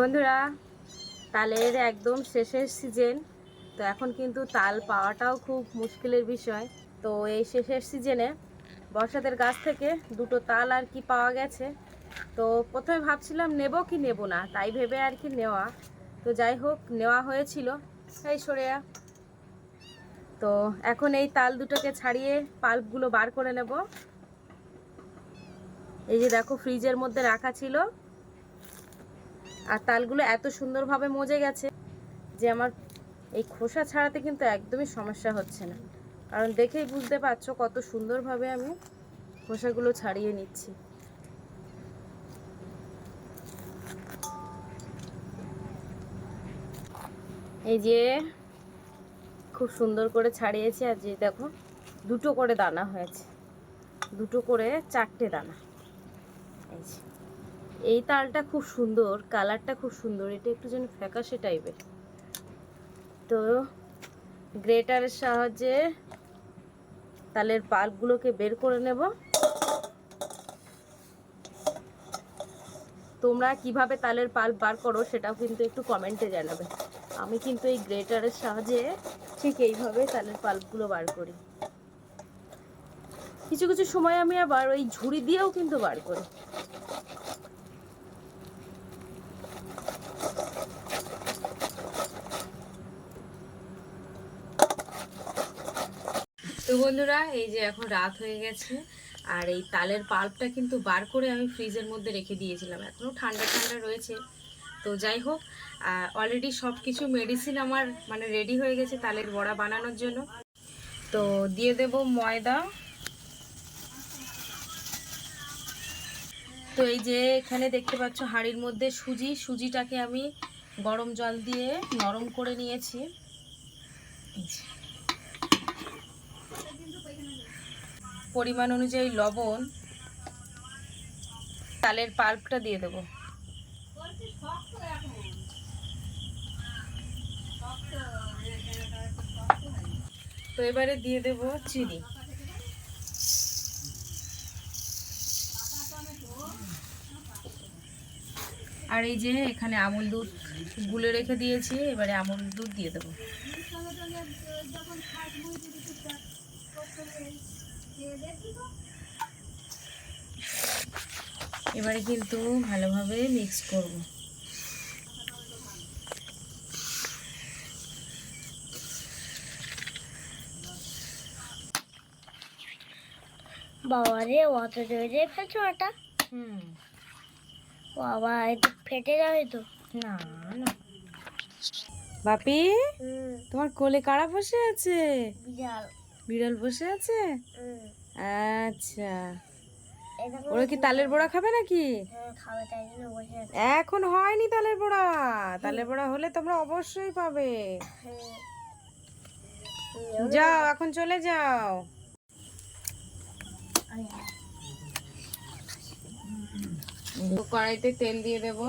বন্ধুরা, তালের একদম শেষের সিজন তো এখন কিন্তু তাল পাওয়াটাও খুব মুশকিলের বিষয়। তো এই শেষের সিজনে বর্ষাদের গাছ থেকে দুটো তাল আর কি পাওয়া গেছে। তো প্রথমে ভাবছিলাম নেব কি নেব না, তাই ভেবে আর কি নেওয়া। তো যাই হোক, নেওয়া হয়েছিল। এই সরেয়া। তো এখন এই তাল দুটোকে ছাড়িয়ে পাল্পগুলো বার করে নেব। এই যে দেখো ফ্রিজের মধ্যে রাখা ছিল। আর তালগুলো এত সুন্দরভাবে মজে গেছে যে আমার এই খোসা ছাড়াতে কিন্তু একদমই সমস্যা হচ্ছে না। কারণ দেখেই বুঝতে পারছ কত সুন্দরভাবে আমি খোসাগুলো ছাড়িয়ে নিচ্ছি। এই যে খুব সুন্দর করে ছাড়িয়েছি আর যে দেখো, দুটো করে দানা হয়েছে। দুটো করে চারটে দানা। এই যে। এই তালটা খুব সুন্দর, কালারটা খুব সুন্দর, এটা একটু যেন ফ্যাকাশে টাইপের। তো গ্রেটারের সাহায্যে তালের পাল্পগুলোকে বের করে নেব। তোমরা কীভাবে তালের পাল্প বার করো সেটাও কিন্তু একটু কমেন্টে জানাবে। আমি কিন্তু এই গ্রেটারের সাহায্যে ঠিক এইভাবে তালের পাল্পগুলো বার করি। কিছু কিছু সময় আমি আবার ওই ঝুড়ি দিয়েও কিন্তু বার করি। তো বন্ধুরা, এই যে এখন রাত হয়ে গেছে, আর এই তালের পাল্পটা কিন্তু বার করে আমি ফ্রিজের মধ্যে রেখে দিয়েছিলাম। এখনও ঠান্ডা ঠান্ডা রয়েছে। তো যাই হোক অলরেডি সব কিছু মেডিসিন আমার মানে রেডি হয়ে গেছে তালের বড়া বানানোর জন্য। তো দিয়ে দেব ময়দা। তো এই যে এখানে দেখতে পাচ্ছ হাঁড়ির মধ্যে সুজি। সুজিটাকে আমি গরম জল দিয়ে নরম করে নিয়েছি এই যে। পরিমাণ অনুযায়ী লবণ তালের পাল্পটা দিয়ে দেব। তো এবারে দিয়ে দেব চিনি। আর এই যে এখানে আমুল দুধ গুলে রেখে দিয়েছি, এবারে আমুল দুধ দিয়ে দেবো। এবারে কিন্তু ভালোভাবে মিক্স করব। বাবা রে অত জোরে ফেলছো ওটা হুম। বাবা এটা ফেটে যাবে তো। না না। বাপি তোমার কোলে কারা বসে আছে? বিড়াল। বিড়াল বসে আছে? আচ্ছা। ওরা কি তালের বড়া খাবে নাকি? হ্যাঁ, এখন হয়নি তালের বড়া। তালের বড়া হলে তোমরা অবশ্যই পাবে। যাও এখন চলে যাও। কড়াইতে তেল দিয়ে দেব।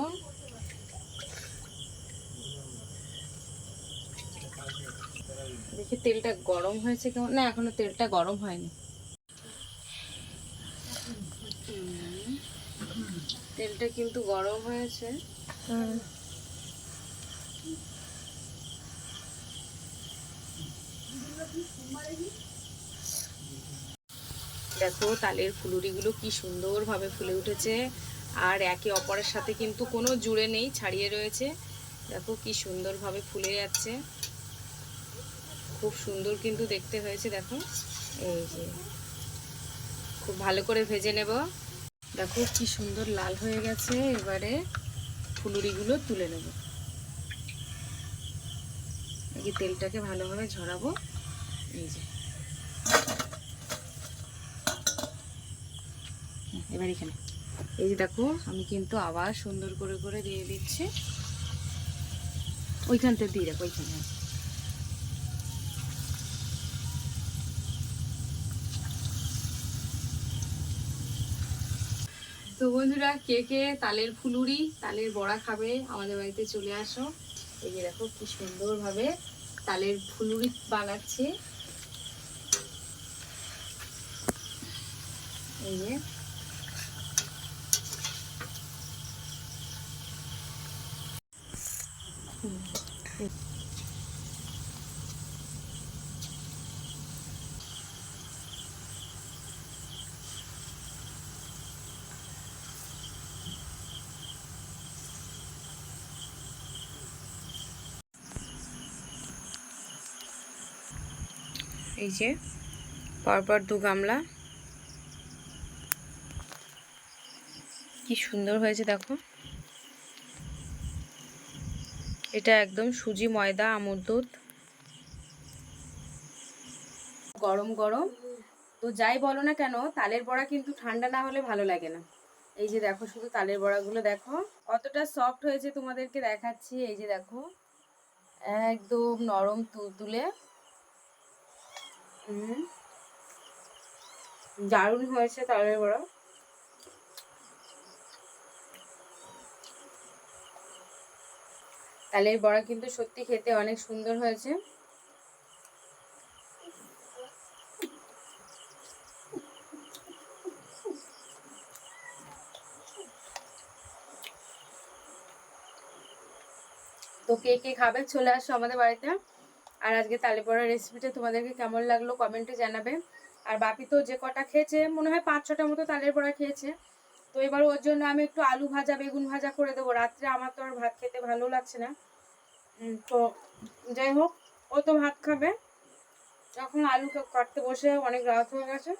দেখি তেলটা গরম হয়েছে কেমন? না এখনও তেলটা গরম হয়নি। তেলটা কিন্তু গরম হয়েছে। দেখো তালের ফুলুরিগুলো কি সুন্দরভাবে ফুলে উঠেছে। আর একে অপরের সাথে কিন্তু কোনো জুড়ে নেই ছাড়িয়ে রয়েছে। দেখো কি সুন্দরভাবে ফুলে যাচ্ছে। খুব সুন্দর কিন্তু দেখতে হয়েছে, দেখো। এই যে। খুব ভালো করে ভেজে নেব। দেখো কি সুন্দর লাল হয়ে গেছে, এবারে ফুলুরিগুলো তুলে নেব। এই তেলটাকে ভালোভাবে ঝরাবো। এই যে। এবার এখানে। এই যে দেখো, আমি কিন্তু আবার সুন্দর করে করে দিয়ে দিচ্ছি। ওইখানতে দিয়ে দেখো ওইখানে। তো বন্ধুরা, কে কে তালের ফুলুরি, তালের বড়া খাবে আমাদের বাড়িতে চলে আসো। এই যে দেখো কি সুন্দরভাবে তালের ফুলুরি বানাচ্ছে। এই যে। এই যে, পরপর দু গামলা। কি সুন্দর হয়েছে দেখো। এটা একদম সুজি, ময়দা আমুর দুধ। গরম গরম। তো যাই বলো না কেন, তালের বড়া কিন্তু ঠান্ডা না হলে ভালো লাগে না। এই যে দেখো, শুধু তালের বড়াগুলো দেখো। কতটা সফট হয়েছে তোমাদেরকে দেখাচ্ছি। এই যে দেখো, একদম নরম তুলতুলে। দারুণ হয়েছে তালের বড়া। তালের বড়া কিন্তু সত্যি খেতে অনেক সুন্দর হয়েছে। তো কে কে খাবে চলে আসো আমাদের বাড়িতে। আর আজকে তালে পড়ার রেসিপিটা তোমাদেরকে কেমন লাগল কমেন্টে জানাবে। আর বাপি তো যে কটা খেয়েছে, মনে হয় পাঁচ ছটা মতো তালের বড়া খেয়েছে। তো এবার ওর জন্য আমি একটু আলু ভাজা, বেগুন ভাজা করে দেবো। রাত্রে আমার তো আর ভাত খেতে ভালো লাগছে না। তো যাই হোক, ও তো ভাত খাবে। যখন আলু কাটতে বসে, অনেক রাত হয়ে গেছে।